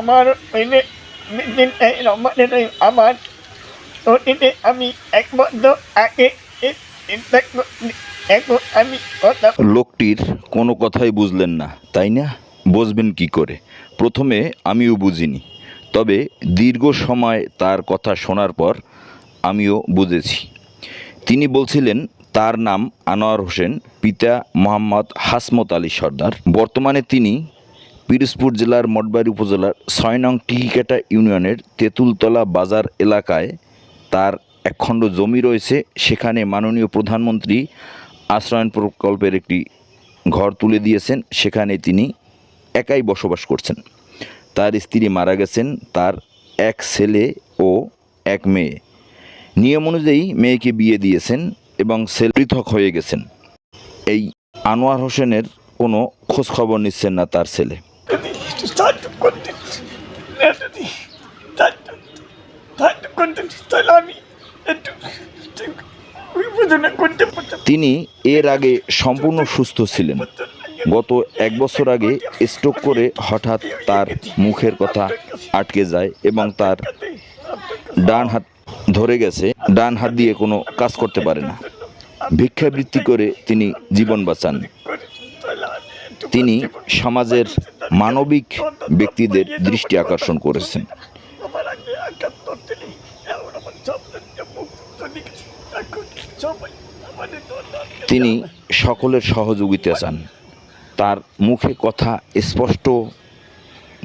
আমার রমানের আমার ওটিতে আমি এক বছর আগে আমি লোকটির কোনো কথাই বুঝলেন না, তাই না? বুঝবেন কি করে? প্রথমে আমিও বুঝিনি, তবে দীর্ঘ সময় তার কথা শোনার পর আমিও বুঝেছি। তিনি বলছিলেন, তার নাম আনোয়ার হোসেন, পিতা মোহাম্মদ হাসমত আলী সর্দার। বর্তমানে তিনি পিরোজপুর জেলার মঠবাড়ি উপজেলার ছয় নং টিহিকাটা ইউনিয়নের তেঁতুলতলা বাজার এলাকায় তার একখণ্ড জমি রয়েছে। সেখানে মাননীয় প্রধানমন্ত্রী আশ্রয়ণ প্রকল্পের একটি ঘর তুলে দিয়েছেন। সেখানে তিনি একাই বসবাস করছেন। তার স্ত্রী মারা গেছেন, তার এক ছেলে ও এক মেয়ে। নিয়ম অনুযায়ী মেয়েকে বিয়ে দিয়েছেন এবং ছেলে পৃথক হয়ে গেছেন। এই আনোয়ার হোসেনের কোনো খোঁজখবর নিচ্ছেন না তার ছেলে। তিনি এর আগে সম্পূর্ণ সুস্থ ছিলেন। গত এক বছর আগে স্ট্রোক করে হঠাৎ তার মুখের কথা আটকে যায় এবং তার ডান হাত ধরে গেছে। ডান হাত দিয়ে কোনো কাজ করতে পারে না। ভিক্ষাবৃত্তি করে তিনি জীবন বাঁচান। তিনি সমাজের মানবিক ব্যক্তিদের দৃষ্টি আকর্ষণ করেছেন। তিনি সকলের সহযোগিতা চান। তার মুখে কথা স্পষ্ট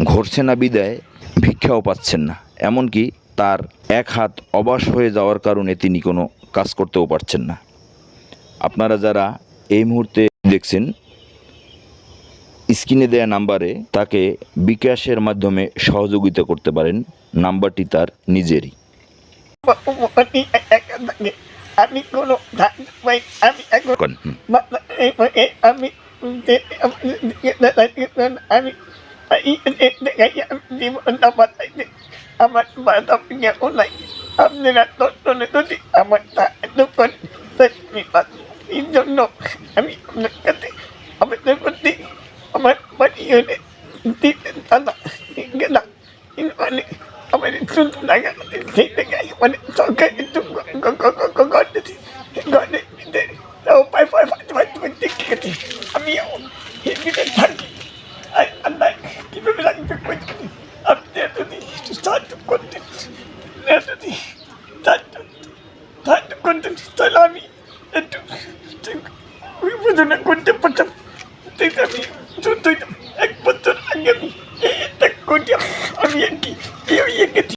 ঘটছে না, বিদায় ভিক্ষাও পাচ্ছেন না। এমনকি তার এক হাত অবাস হয়ে যাওয়ার কারণে তিনি কোনো কাজ করতেও পারছেন না। আপনারা যারা এই মুহূর্তে দেখছেন স্ক্রিনে দেয়া নাম্বারে তাকে বিকাশের মাধ্যমে সহযোগিতা করতে পারেন। নাম্বারটি তার নিজেরই। আমি কোনো আমি আমার বাধা নাই আপনারা তত্ত্বনে যদি আমার এই জন্য আমি আপনার হিন্দিতে থাকি আর আল্লাহ কীভাবে লাগবে করতে আপনি যদি একটু সাহায্য করতেন যদি সাহায্য সাহায্য করতেন তাহলে আমি একটু বিবেচনা করতে পারতাম ঠিক আমি শুনতে এক বছর